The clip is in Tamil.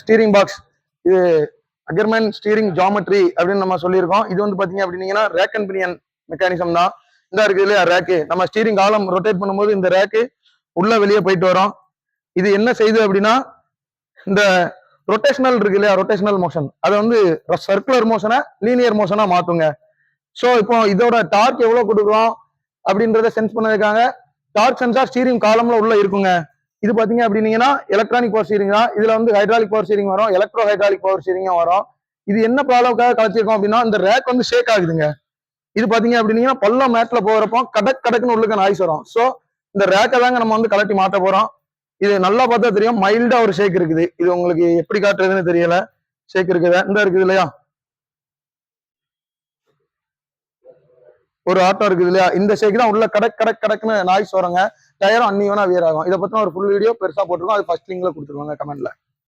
ஸ்டீரிங் பாக்ஸ் இது அகர்மேன் ஸ்டீரிங் ஜாமெட்ரி அப்படின்னு நம்ம சொல்லியிருக்கோம். இது வந்து பாத்தீங்க அப்படின்னீங்கன்னா ரேக் அண்ட் பினியன் மெக்கானிசம் தான். இந்த இருக்குது இல்லையா ரேக்கு நம்ம ஸ்டீரிங் காலம் ரொட்டேட் பண்ணும்போது இந்த ரேக்கு உள்ள வெளியே போயிட்டு வரும். இது என்ன செய்யுது அப்படின்னா இந்த ரொட்டேஷனல் இருக்கு இல்லையா ரொட்டேஷனல் மோஷன் அதை வந்து சர்க்குலர் மோஷனை லீனியர் மோஷனா மாத்துங்க. ஸோ இப்போ இதோட டார்க் எவ்வளவு கொடுக்குறோம் அப்படின்றத சென்ஸ் பண்ணதுக்காக டார்க் சென்சார் ஸ்டீரிங் காலம்ல உள்ள இருக்குங்க. இது பாத்தீங்க அப்படின்னீங்கன்னா எலக்ட்ரானிக் பவர் ஸ்டீரிங் தான். இதுல வந்து ஹைட்ராலிக் பவர் ஸ்டீரிங் வரும் எலக்ட்ரோ ஹைட்ராலிக் பவர் ஸ்டீரிங்கும் வரும். இது என்ன ப்ராப்ளம்க்காக கலைச்சிருக்கோம் அப்படின்னா இந்த ரேக் வந்து ஷேக் ஆகுதுங்க. இது பாத்தீங்க அப்படின்னீங்கன்னா பள்ளம் மேட்ல போகிறப்போ கடக் கடக்குன்னு உள்ளுக்கு நாய்ஸ் வரும். ஸோ இந்த ரேக்கை தாங்க நம்ம வந்து கலட்டி மாட்ட போறோம். இது நல்லா பார்த்தா தெரியும் மைல்டா ஒரு ஷேக் இருக்குது. இது உங்களுக்கு எப்படி காட்டுறதுன்னு தெரியல. ஷேக் இருக்குது? இந்த இருக்குது இல்லையா? ஒரு ஆட்டோ இருக்குது இல்லையா? இந்த ஷேக் தான் உள்ள கடக் கடக் கடக்குன்னு நாய்ஸ் வருங்க. டயரும் அன்னியவனா வியர் ஆகும். இதை பத்தின ஒரு ஃபுல் வீடியோ பெருசா போட்டிருக்கோம். அது ஃபர்ஸ்ட் லிங்க்ல கொடுத்துருவாங்க கமெண்ட்ல.